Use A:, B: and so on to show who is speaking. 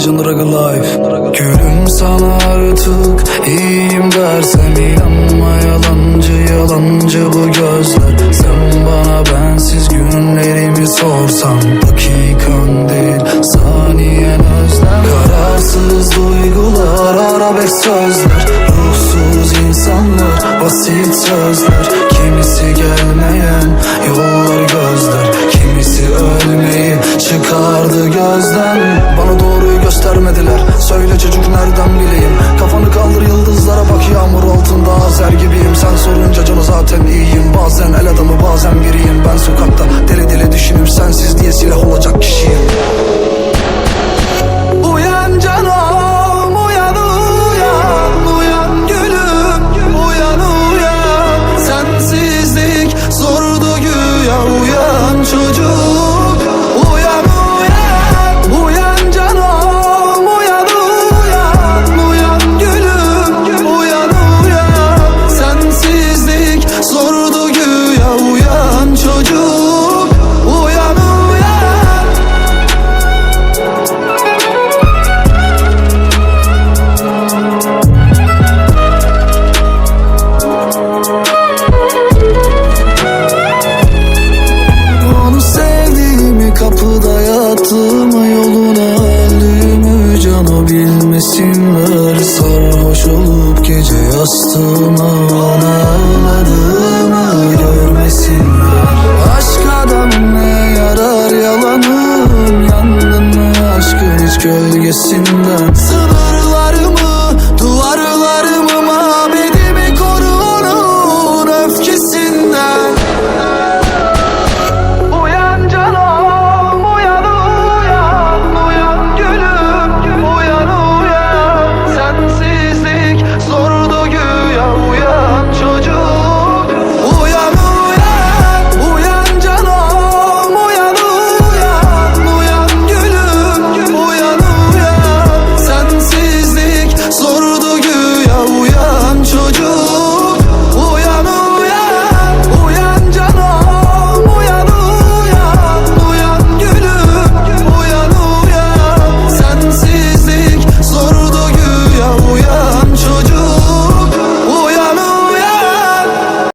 A: Imagine Drag Life. Gülüm sana artık iyiyim dersem inanma yalancı yalancı bu gözler. Sen bana bensiz günlerimi sorsan Dakikan değil saniyen özlem. Kararsız duygular arabek sözler. Ruhsuz insanlar basit sözler. Azer gibiyim Sen sorunca canı zaten iyiyim. Bazen el adamı bazen biriyim. Ben sokakta deli deli düşünüp yoluna öldüğümü cana bilmesinler Sarhoş olup gece yastığıma ona ağladığımı görmesinler Aşk adam ne yarar yalanım Yandın mı aşkın hiç gölgesinden? Sana